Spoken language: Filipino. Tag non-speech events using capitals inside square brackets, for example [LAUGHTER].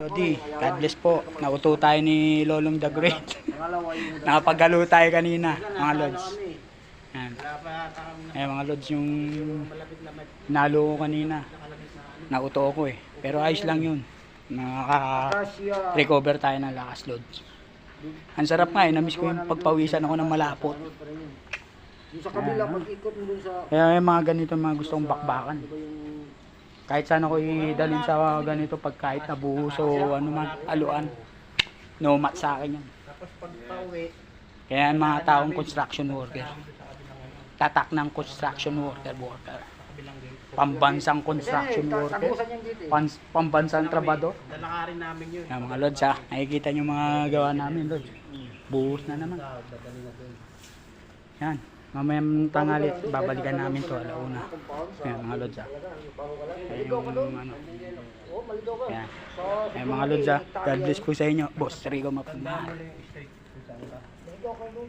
Lodi, God bless po. Nauto tayo ni Lolong the Great. [LAUGHS] Nakapagalo tayo kanina, mga lods. Yan. Eh, mga lods, yung nalo ko kanina. Nauto ko eh. Pero ayos lang yun. Nakaka-recover tayo ng lakas, lods. Ang sarap nga eh, namiss ko yung pagpawisan ako ng malapot. Yung sa kabila, pag-ikot mo dun sa... Kaya mga ganito, mga gustong bakbakan. Kahit saan ako idalhin sa ganito, pag kahit nabuhos o ano man, aluan. No mat sa akin yan. Kaya mga taong construction worker. Tatak ng construction worker, worker. Pambansang construction worker. eh. Pans, pambansang trabado. Lalakarin namin yun. Yan mga lods ha. Nakikita nyo mga gawa namin lods. Buhos na naman. Na. Yan. Mamayang tangali, babalikan namin to alauna. Yan mga lods ha. Yan yung ano. Oh, maligaw ka. Yan. So, Yan mga lods ha. God bless po sa inyo. Boss Rico Mapanda. maligaw ka dun.